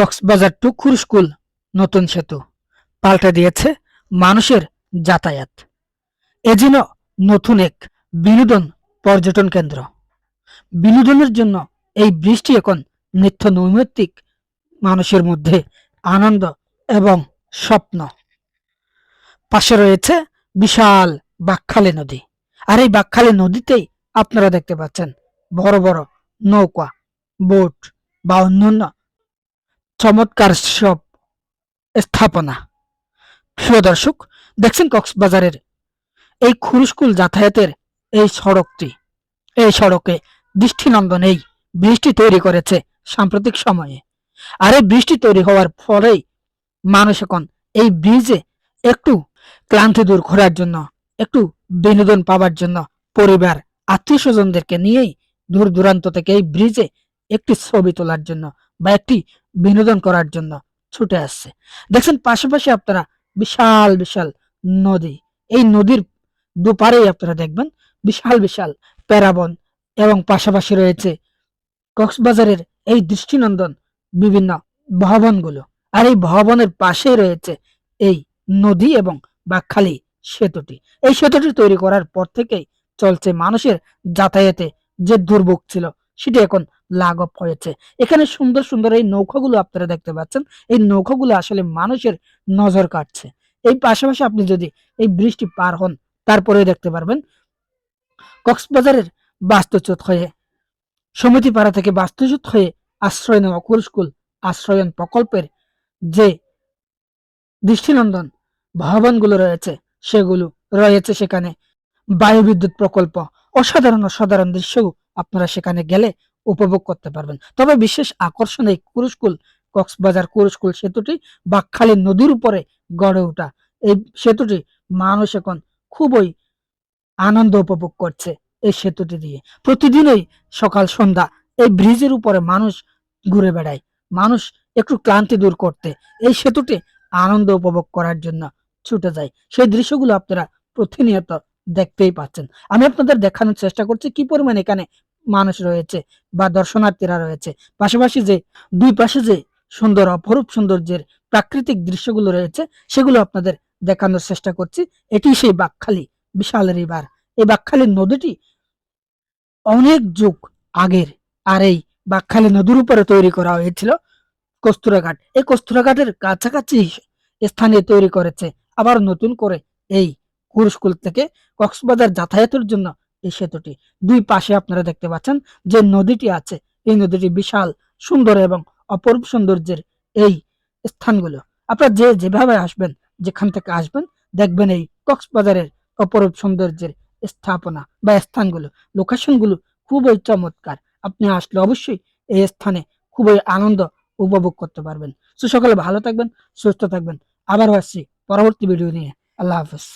Cox's Bazar two খুরস্কুল নতুন সেতু। পাল্টে দিয়েছে মানুষের যাতায়াত। এ যেন নতুন এক বিনোদন পর্যটন কেন্দ্র। বিনোদনের জন্য এই বৃষ্টি এখন নিত্য নৈমিত্তিক মানুষের মধ্যে আনন্দ এবং স্বপ্ন। পাশে রয়েছে বিশাল বাকখালী নদী। আর এই বাকখালী নদীতেই আপনারা দেখতে পাচ্ছেন বড় বড় নৌকা, বোট বা অন্যান্য চমৎকার সব স্থাপনা। প্রিয় দর্শক, দেখছেন কক্সবাজারের এই খুরুস্কুল যাতায়াতের এই সড়কটি। এই সড়কে দৃষ্টিনন্দন এই বৃষ্টি তৈরি করেছে সাম্প্রতিক সময়ে। আর এই বৃষ্টি তৈরি হওয়ার ফলেই মানুষ এখন এই ব্রিজে একটু ক্লান্তি দূর করার জন্য, একটু বিনোদন পাওয়ার জন্য পরিবার আত্মীয় স্বজনদেরকে নিয়েই দূর দূরান্ত থেকে এই ব্রিজে একটি ছবি তোলার জন্য বা একটি বিনোদন করার জন্য ছুটে আসছে। দেখছেন, পাশাপাশি আপনারা বিশাল বিশাল নদী। এই নদীর দুপারেই আপনারা দেখবেন বিশাল বিশাল প্যারাবন এবং পাশাপাশি রয়েছে কক্সবাজারের এই দৃষ্টিনন্দন বিভিন্ন ভবনগুলো। আর এই ভবনের পাশেই রয়েছে এই নদী এবং বাকখালী সেতুটি। এই সেতুটি তৈরি করার পর থেকেই চলছে মানুষের যাতায়াতে যে দুর্ভোগ ছিল সেটি এখন লাঘব হয়েছে। এখানে সুন্দর সুন্দর এই নৌকাগুলো আপনারা দেখতে পাচ্ছেন। এই নৌকাগুলো আসলে মানুষের নজর কাটছে এই পাশাপাশি আপনি যদি এই বৃষ্টি পার হন তারপরে দেখতে পারবেন কক্সবাজারের বাস্তুচ্যুত হয়ে, সমিতিপাড়া থেকে বাস্তুচ্যুত হয়ে আশ্রয় নেওয়া কুরস্কুল আশ্রয়ন প্রকল্পের যে দৃষ্টিনন্দন ভবনগুলো রয়েছে, সেগুলো রয়েছে সেখানে। বায়ুবিদ্যুৎ প্রকল্প অসাধারণ অসাধারণ দৃশ্য আপনারা সেখানে গেলে উপভোগ করতে পারবেন। তবে বিশেষ আকর্ষণ এই কুরুশকুল কক্সবাজার কুরুশকুল সেতুটি বাকখালী নদীর উপরে গড়ে ওঠা। এই সেতুটি মানুষ এখন খুবই আনন্দ উপভোগ করছে এই সেতুটি দিয়ে। প্রতিদিনই সকাল, সন্ধ্যা এই ব্রিজের উপরে মানুষ ঘুরে বেড়ায়, মানুষ একটু ক্লান্তি দূর করতে। এই সেতুটি আনন্দ উপভোগ করার জন্য ছুটে যায়। সেই দৃশ্যগুলো আপনারা প্রতিনিয়ত দেখতেই পাচ্ছেন। আমি আপনাদের দেখানোর চেষ্টা করছি কি পরিমাণ এখানে মানুষ রয়েছে বা দর্শনার্থীরা রয়েছে। পাশাপাশি যে দুই পাশে যে সুন্দর, অপরূপ সৌন্দর্যের প্রাকৃতিক দৃশ্যগুলো রয়েছে, সেগুলো আপনাদের দেখানোর চেষ্টা করছি। এটি সেই বাকখালী, বিশাল রিভার। এই বাকখালী নদীটি অনেক যুগ আগের, আর এই বাকখালী নদীর উপরে তৈরি করা হয়েছিল কস্তুরাঘাট। এই কস্তুরাঘাটের কাছাকাছি স্থানে তৈরি করেছে। আবার নতুন করে এই কুরস্কুল থেকে কক্সবাজার যাতায়াতের জন্য এই সেতুটি। দুই পাশে আপনারা দেখতে পাচ্ছেন যে নদীটি আছে। এই নদীটি বিশাল, সুন্দর এবং অপরূপ সৌন্দর্যের এই স্থানগুলো। আপনারা যে যেভাবে আসবেন, যেখান থেকে আসবেন, দেখবেন এই কক্সবাজারের অপরূপ সৌন্দর্যের স্থাপনা বা স্থানগুলো। লোকেশনগুলো খুবই চমৎকার। আপনি আসলে অবশ্যই এই স্থানে খুবই আনন্দ উপভোগ করতে পারবেন। সকলে ভালো থাকবেন, সুস্থ থাকবেন। আবারও আসছি পরবর্তী ভিডিও নিয়ে। আল্লাহ হাফেজ।